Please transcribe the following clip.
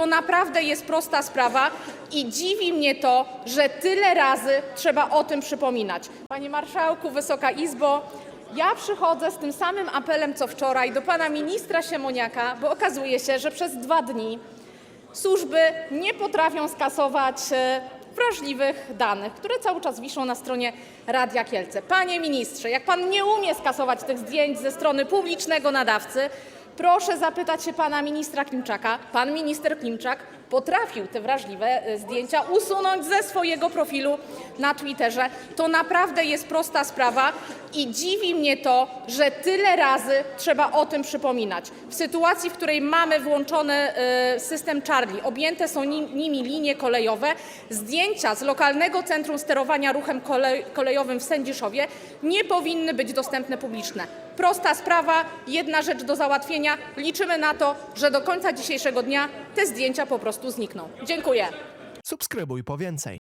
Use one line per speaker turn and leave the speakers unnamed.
To naprawdę jest prosta sprawa i dziwi mnie to, że tyle razy trzeba o tym przypominać. Panie Marszałku, Wysoka Izbo, ja przychodzę z tym samym apelem co wczoraj do pana ministra Siemoniaka, bo okazuje się, że przez dwa dni służby nie potrafią skasować e, wrażliwych danych, które cały czas wiszą na stronie Radia Kielce. Panie ministrze, jak pan nie umie skasować tych zdjęć ze strony publicznego nadawcy, proszę zapytać się pana ministra Klimczaka. Pan minister Klimczak potrafił te wrażliwe e, zdjęcia usunąć ze swojego profilu na Twitterze. To naprawdę jest prosta sprawa i dziwi mnie to, że tyle razy trzeba o tym przypominać. W sytuacji, w której mamy włączony e, system Charlie, objęte są nim- nimi linie kolejowe, zdjęcia z lokalnego centrum sterowania ruchem kolej, kolejowym w Sędziszowie nie powinny być dostępne publiczne. Prosta sprawa, jedna rzecz do załatwienia. Liczymy na to, że do końca dzisiejszego dnia te zdjęcia po prostu znikną. Dziękuję.
Subskrybuj po więcej.